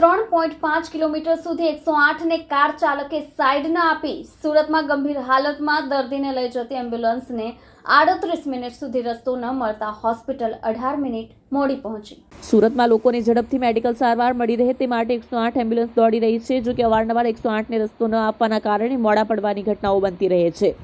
ત્રણ પોઈન્ટ પાંચ કિલોમીટર સુધી એકસો આઠને કાર ચાલકે સાઈડ ન આપી સુરતમાં ગંભીર હાલતમાં દર્દીને લઈ જતી એમ્બ્યુલન્સને આડત્રીસ મિનિટ સુધી રસ્તો ન મળતા હોસ્પિટલ અઢાર મિનિટ મોડી પહોંચી. સુરતમાં લોકોને ઝડપથી મેડિકલ સારવાર મળી રહે તે માટે એકસો આઠ એમ્બ્યુલન્સ દોડી રહી છે જો કે અવારનવાર એકસો આઠને રસ્તો ન આપવાના કારણે મોડા પડવાની ઘટનાઓ બનતી રહે છે.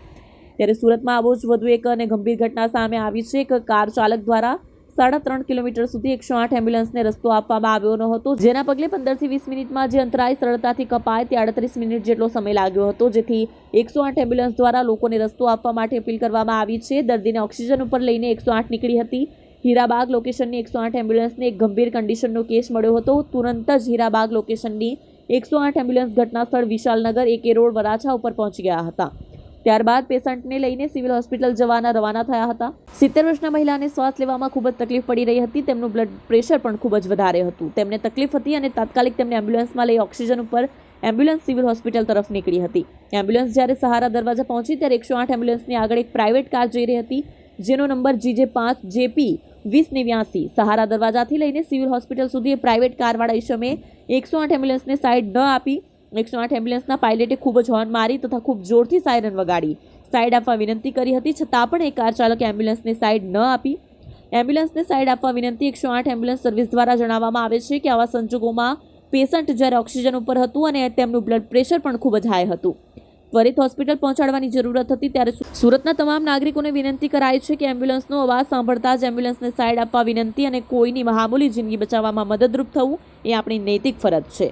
ત્યારે સુરતમાં આવો જ વધુ એક અને ગંભીર ઘટના સામે આવી છે. એક કાર ચાલક દ્વારા સાડા ત્રણ કિલોમીટર સુધી એકસો આઠ એમ્બ્યુલન્સને રસ્તો આપવામાં આવ્યો ન હતો, જેના પગલે પંદરથી વીસ મિનિટમાં જે અંતરાય સરળતાથી કપાય તે આડત્રીસ મિનિટ જેટલો સમય લાગ્યો હતો, જેથી એકસો આઠ એમ્બ્યુલન્સ દ્વારા લોકોને રસ્તો આપવા માટે અપીલ કરવામાં આવી છે. દર્દીને ઓક્સિજન ઉપર લઈને એકસો આઠ નીકળી હતી. હીરાબાગ લોકેશનની એકસો આઠ એમ્બ્યુલન્સને એક ગંભીર કન્ડિશનનો કેસ મળ્યો હતો. તુરંત જ હીરાબાગ લોકેશનની એકસો આઠ એમ્બ્યુલન્સ ઘટનાસ્થળ વિશાલનગર, એકે રોડ, વરાછા ઉપર પહોંચી ગયા હતા. ત્યારબાદ પેશન્ટને લઈને સિવિલ હોસ્પિટલ જવાના રવાના થયા હતા. સિત્તેર વર્ષના મહિલાને શ્વાસ લેવામાં ખૂબ જ તકલીફ પડી રહી હતી. તેમનું બ્લડ પ્રેશર પણ ખૂબ જ વધારે હતું. તેમને તકલીફ હતી અને તાત્કાલિક તેમને એમ્બ્યુલન્સમાં લઈ ઓક્સિજન ઉપર એમ્બ્યુલન્સ સિવિલ હોસ્પિટલ તરફ નીકળી હતી. એમ્બ્યુલન્સ જ્યારે સહારા દરવાજા પહોંચી ત્યારે એકસો આઠ એમ્બ્યુલન્સની આગળ એક પ્રાઇવેટ કાર જઈ રહી હતી, જેનો નંબર જીજે પાંચ જેપી વીસ નેવ્યાસી. સહારા દરવાજાથી લઈને સિવિલ હોસ્પિટલ સુધી પ્રાઇવેટ કારવાળા ઈશમે એકસો આઠ એમ્બ્યુલન્સને સાઈડ ન આપી એકસો આઠ એમ્બ્યુલન્સના પાયલટે ખૂબ જ હોર્ન મારી તથા ખૂબ જોરથી સાયરન વગાડી. સાઇડ આપવા વિનંતી કરી હતી, છતાં પણ એ કાર ચાલકે એમ્બ્યુલન્સને સાઈડ ન આપી. એમ્બ્યુલન્સને સાઈડ આપવા વિનંતી એકસો આઠ એમ્બ્યુલન્સ સર્વિસ દ્વારા જણાવવામાં આવે છે કે આવા સંજોગોમાં પેશન્ટ જ્યારે ઓક્સિજન ઉપર હતું અને તેમનું બ્લડ પ્રેશર પણ ખૂબ જ હાઈ હતું. ત્વરિત હોસ્પિટલ પહોંચાડવાની જરૂરત હતી ત્યારે સુરતના તમામ નાગરિકોને વિનંતી કરાઈ છે કે એમ્બ્યુલન્સનો અવાજ સાંભળતા જ એમ્બ્યુલન્સને સાઇડ આપવા વિનંતી અને કોઈની મહામૂલી જિંદગી બચાવવામાં મદદરૂપ થવું એ આપણી નૈતિક ફરજ છે.